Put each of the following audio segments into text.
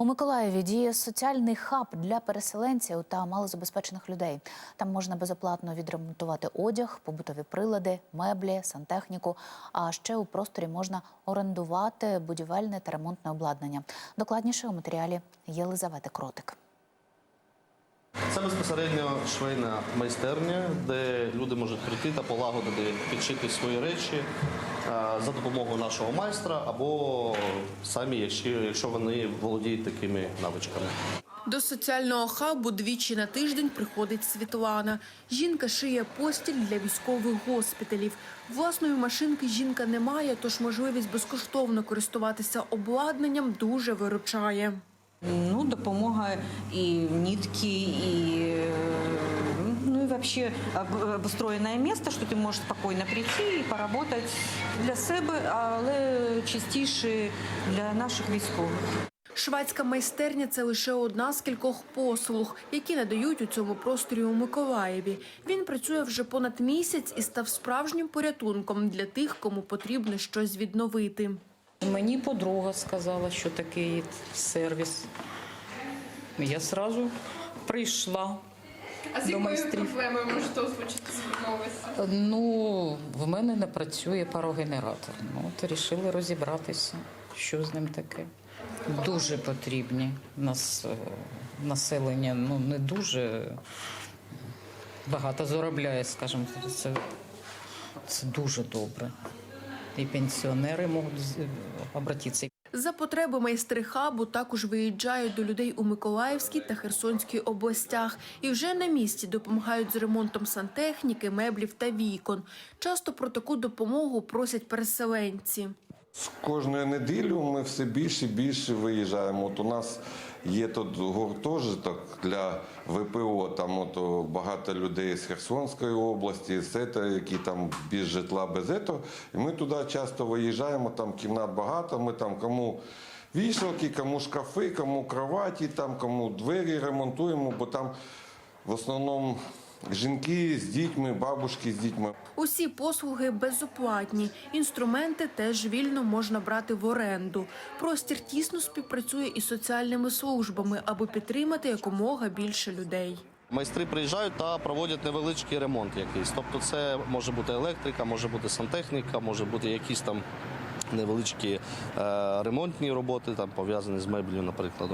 У Миколаєві діє соціальний хаб для переселенців та малозабезпечених людей. Там можна безоплатно відремонтувати одяг, побутові прилади, меблі, сантехніку. А ще у просторі можна орендувати будівельне та ремонтне обладнання. Докладніше у матеріалі Єлизавети Кротик. Це безпосередньо швейна майстерня, де люди можуть прийти та полагодити, підшити свої речі е, за допомогою нашого майстра або самі, якщо, вони володіють такими навичками. До соціального хабу двічі на тиждень приходить Світлана. Жінка шиє постіль для військових госпіталів. Власної машинки жінка не має, тож можливість безкоштовно користуватися обладнанням дуже виручає. Ну, допомога і нитки, і вообще об- обустроєне місце, що ти можеш спокійно прийти і поработати для себе, але частіше для наших військових. Швадська майстерня це лише одна з кількох послуг, які надають у цьому просторі у Миколаєві. Він працює вже понад місяць і став справжнім порятунком для тих, кому потрібно щось відновити. Мені подруга сказала, що такий сервіс. Я сразу прийшла. А з До якою майстрів. проблемою можете озвучити звернуватися? Ну, в мене не працює парогенератор. Ну, от вирішили розібратися, що з ним таке. Дуже потрібні У нас е, населення, ну не дуже багато заробляє, скажімо, це, це дуже добре. І пенсіонери можуть з- обратитися. За потреби майстри хабу також виїжджають до людей у Миколаївській та Херсонській областях і вже на місці допомагають з ремонтом сантехніки, меблів та вікон. Часто про таку допомогу просять переселенці. З кожної неділі ми все більше і більше виїжджаємо. От у нас є тут гуртожиток для ВПО. Там от багато людей з Херсонської області, з ета, які там без житла, без этого. І ми туди часто виїжджаємо, там кімнат багато. Ми там кому вішалки, кому шкафи, кому кроваті, там кому двері ремонтуємо, бо там в основному жінки з дітьми, бабушки з дітьми. Усі послуги безоплатні. Інструменти теж вільно можна брати в оренду. Простір тісно співпрацює із соціальними службами, аби підтримати якомога більше людей. Майстри приїжджають та проводять невеличкий ремонт якийсь. Тобто це може бути електрика, може бути сантехніка, може бути якісь там невеличкі е, ремонтні роботи, там пов'язані з меблею, наприклад.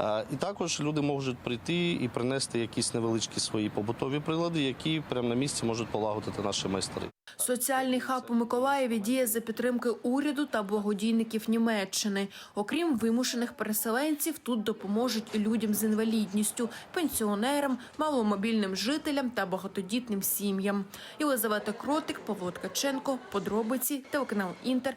Е, і також люди можуть прийти і принести якісь невеличкі свої побутові прилади, які прямо на місці можуть полагодити наші майстри. Соціальний хаб у Миколаєві діє за підтримки уряду та благодійників Німеччини. Окрім вимушених переселенців, тут допоможуть і людям з інвалідністю, пенсіонерам, маломобільним жителям та багатодітним сім'ям. Єлизавета Кротик, Павло Ткаченко, подробиці, телеканал Інтер,